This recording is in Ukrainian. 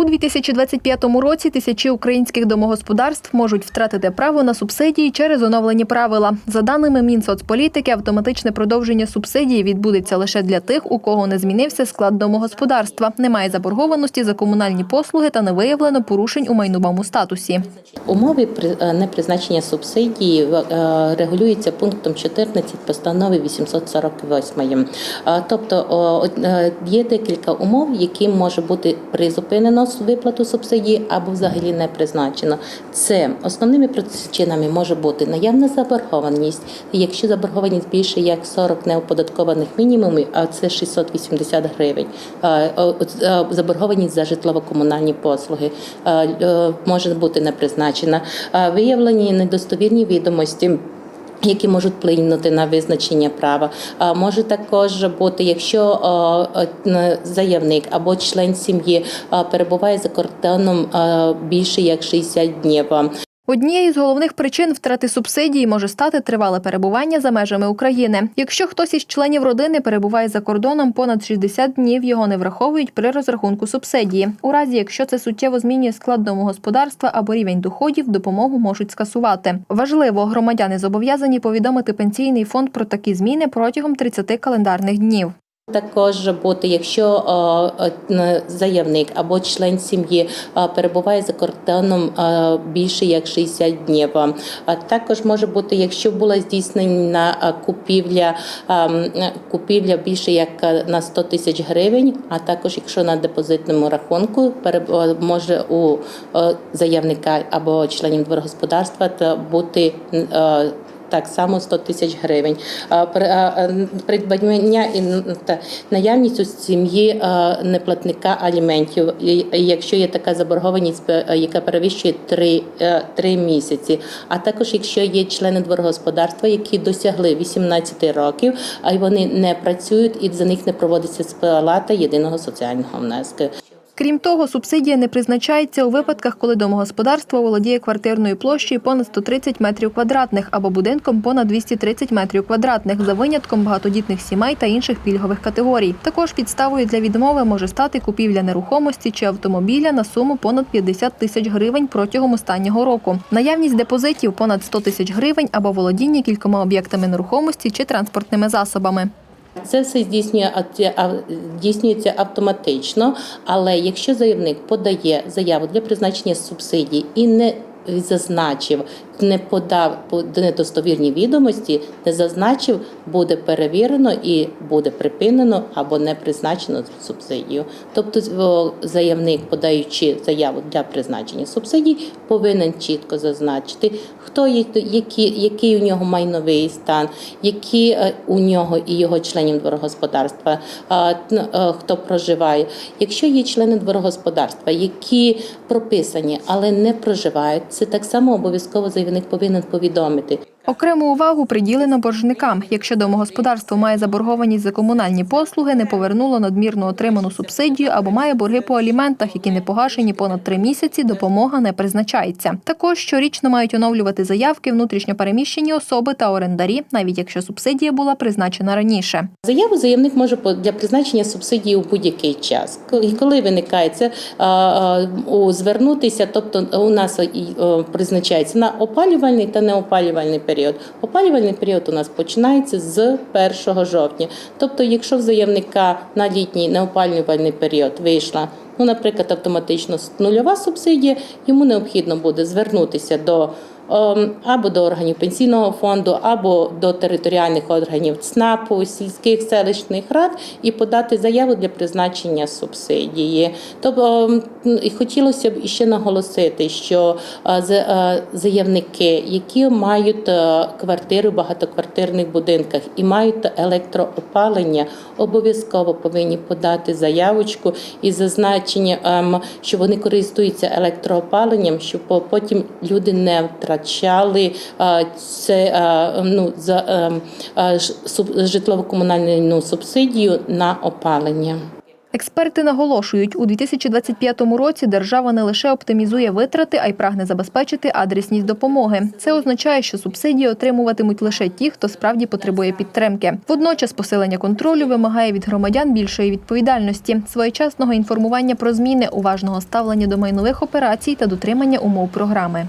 У 2025 році тисячі українських домогосподарств можуть втратити право на субсидії через оновлені правила. За даними Мінсоцполітики, автоматичне продовження субсидії відбудеться лише для тих, у кого не змінився склад домогосподарства, немає заборгованості за комунальні послуги та не виявлено порушень у майновому статусі. Умови е, непризначення субсидії е, регулюються пунктом 14 постанови 848. Е, Тобто є декілька умов, які може бути призупинено виплату субсидії або взагалі не призначено. Це основними причинами може бути наявна заборгованість. Якщо заборгованість більше як 40 неоподаткованих мінімумів, а це 680 гривень. Заборгованість за житлово-комунальні послуги може бути не призначена. Виявлені недостовірні відомості. Які можуть вплинути на визначення права, може також бути, якщо е, заявник або член сім'ї перебуває за кордоном більше як 60 днів. Однією з головних причин втрати субсидії може стати тривале перебування за межами України. Якщо хтось із членів родини перебуває за кордоном понад 60 днів, його не враховують при розрахунку субсидії. У разі, якщо це суттєво змінює склад домогосподарства або рівень доходів, допомогу можуть скасувати. Важливо, громадяни зобов'язані повідомити пенсійний фонд про такі зміни протягом 30 календарних днів. Також бути, якщо е, е, заявник або член сім'ї е, перебуває за кордоном більше як 60 днів. Також може бути, якщо була здійснена купівля купівля більше як на 100 тисяч гривень, а також якщо на депозитному рахунку може у заявника або членів дворогосподарства бути так само 100 тисяч гривень. Придбання і наявність у сім'ї неплатника аліментів, якщо є така заборгованість, яка перевищує 3, 3 місяці. А також якщо є члени дворогосподарства, які досягли 18 років, а й вони не працюють і за них не проводиться сплата єдиного соціального внеску. Крім того, субсидія не призначається у випадках, коли домогосподарство володіє квартирною площею понад 130 метрів квадратних або будинком понад 230 метрів квадратних за винятком багатодітних сімей та інших пільгових категорій. Також підставою для відмови може стати купівля нерухомості чи автомобіля на суму понад 50 тисяч гривень протягом останнього року. Наявність депозитів понад 100 тисяч гривень або володіння кількома об'єктами нерухомості чи транспортними засобами. Це все здійснюється автоматично, але якщо заявник подає заяву для призначення субсидій і не зазначив, не подав по- недостовірні відомості, не зазначив, буде перевірено і буде припинено або не призначено субсидію. Тобто заявник, подаючи заяву для призначення субсидій, повинен чітко зазначити, хто є, які, який у нього майновий стан, які е, у нього і його членів дворогосподарства, е, хто проживає. Якщо є члени дворогосподарства, які прописані, але не проживають, це так само обов'язково заявник повинен повідомити. Окрему увагу приділено боржникам. Якщо домогосподарство має заборгованість за комунальні послуги, не повернуло надмірно отриману субсидію або має борги по аліментах, які не погашені понад три місяці, допомога не призначається. Також щорічно мають оновлювати заявки внутрішньопереміщені особи та орендарі, навіть якщо субсидія була призначена раніше. Заяву заявник може для призначення субсидії у будь-який час. Коли виникає це звернутися, тобто у нас призначається на опалювальний та неопалювальний період. Опалювальний період у нас починається з 1 жовтня. Тобто, якщо в заявника на літній неопалювальний період вийшла, ну, наприклад, автоматично нульова субсидія, йому необхідно буде звернутися до або до органів пенсійного фонду, або до територіальних органів ЦНАПу, сільських селищних рад і подати заяву для призначення субсидії. Тобто ем, хотілося б ще наголосити, що е, е, заявники, які мають е, квартири в багатоквартирних будинках і мають електроопалення, обов'язково повинні подати заявочку із зазначенням, ем, що вони користуються електроопаленням, щоб потім люди не втрачали е, це ну, за житлово-комунальну субсидію на опалення. Експерти наголошують, у 2025 році держава не лише оптимізує витрати, а й прагне забезпечити адресність допомоги. Це означає, що субсидії отримуватимуть лише ті, хто справді потребує підтримки. Водночас посилення контролю вимагає від громадян більшої відповідальності, своєчасного інформування про зміни, уважного ставлення до майнових операцій та дотримання умов програми.